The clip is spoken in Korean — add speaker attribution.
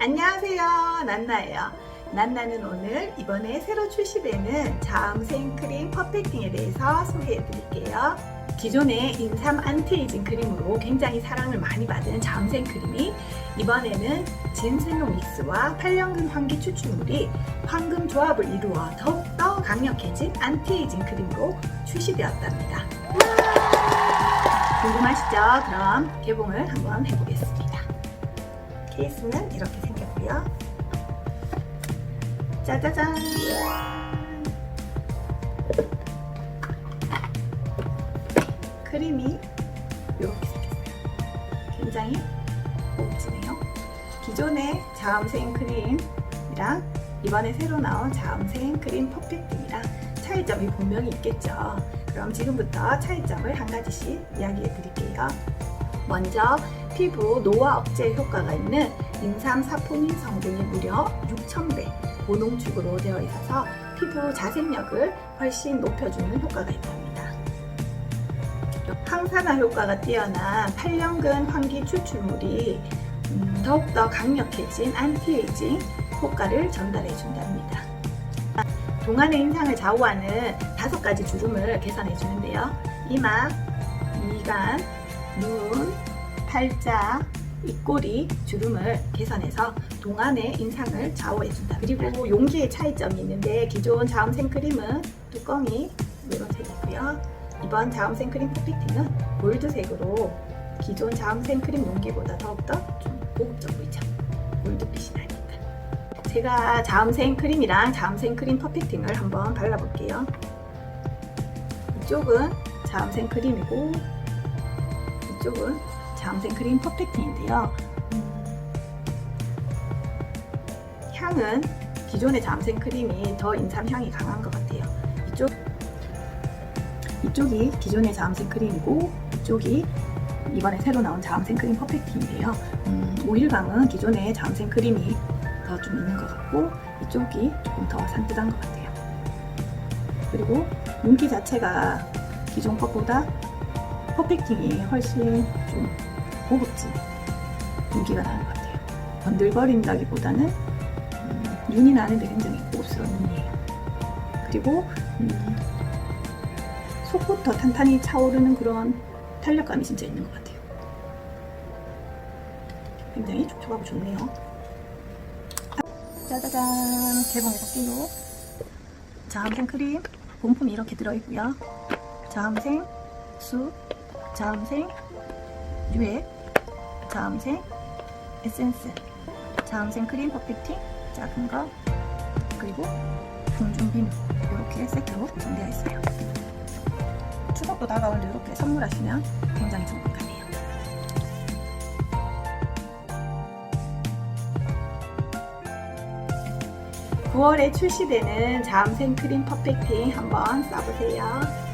Speaker 1: 안녕하세요. 난나예요. 난나는 오늘 이번에 새로 출시되는 자음 생 크림 퍼펙팅에 대해서 소개해 드릴게요. 기존의 인삼 안티에이징 크림으로 굉장히 사랑을 많이 받은 자음 생 크림이 이번에는 진생용 믹스와 8년근 환기 추출물이 황금 조합을 이루어 더욱더 강력해진 안티에이징 크림으로 출시되었답니다. 궁금하시죠? 그럼 개봉을 한번 해보겠습니다. 케이스는 이렇게 생겼고요. 짜자잔! 크림이 이렇게 생겼어요. 굉장히 고급지네요. 기존의 자음생 크림이랑 이번에 새로 나온 자음생 크림 퍼펙트이랑 차이점이 분명히 있겠죠. 그럼 지금부터 차이점을 한 가지씩 이야기해 드릴게요. 먼저 피부 노화 억제 효과가 있는 인삼 사포닌 성분이 무려 6,000배 고농축으로 되어 있어서 피부 자생력을 훨씬 높여주는 효과가 있답니다. 항산화 효과가 뛰어난 8년근 환기 추출물이 음, 더욱더 강력해진 안티에이징 효과를 전달해 준답니다. 동안의 인상을 좌우하는 다섯 가지 주름을 개선해 주는데요. 이마, 미간, 눈, 팔자, 입꼬리 주름을 개선해서 동안의 인상을 좌우해준다. 그리고 용기의 차이점이 있는데 기존 자음 생 크림은 뚜껑이 이런 색이고요. 이번 자음 생 크림 퍼펙팅은 골드색으로 기존 자음 생 크림 용기보다 더욱더 좀 고급져 보이죠. 골드빛이 나니까. 제가 자음 생 크림이랑 자음 생 크림 퍼펙팅을 한번 발라볼게요. 이쪽은 자음 생 크림이고 이쪽은 자음생 크림 퍼펙팅인데요. 음, 향은 기존의 자음생 크림이 더 인삼 향이 강한 것 같아요. 이쪽 이쪽이 기존의 자음생 크림이고 이쪽이 이번에 새로 나온 자음생 크림 퍼펙팅인데요. 음, 오일감은 기존의 자음생 크림이 더 좀 있는 것 같고 이쪽이 조금 더 산뜻한 것 같아요. 그리고 윤기 자체가 기존 것보다 퍼펙팅이 훨씬 좀 고급진 윤기가 나는 것 같아요. 번들거린다기보다는 음, 윤이 나는데 굉장히 고급스러운 윤이에요. 그리고 음, 속부터 탄탄히 차오르는 그런 탄력감이 진짜 있는 것 같아요. 굉장히 촉촉하고 좋네요. 짜자잔 개봉해서 끼고 자음생 크림 본품이 이렇게 들어있고요. 자음생 수, 자음생 유액, 자음생 에센스, 자음생 크림 퍼펙팅 작은 거 그리고 중중 비누 이렇게 세트로 구성되어 있어요. 추석도 다가오는데 이렇게 선물하시면 굉장히 좋을 것 같아요. 9월에 출시되는 자음 생 크림 퍼펙팅 한번 써보세요.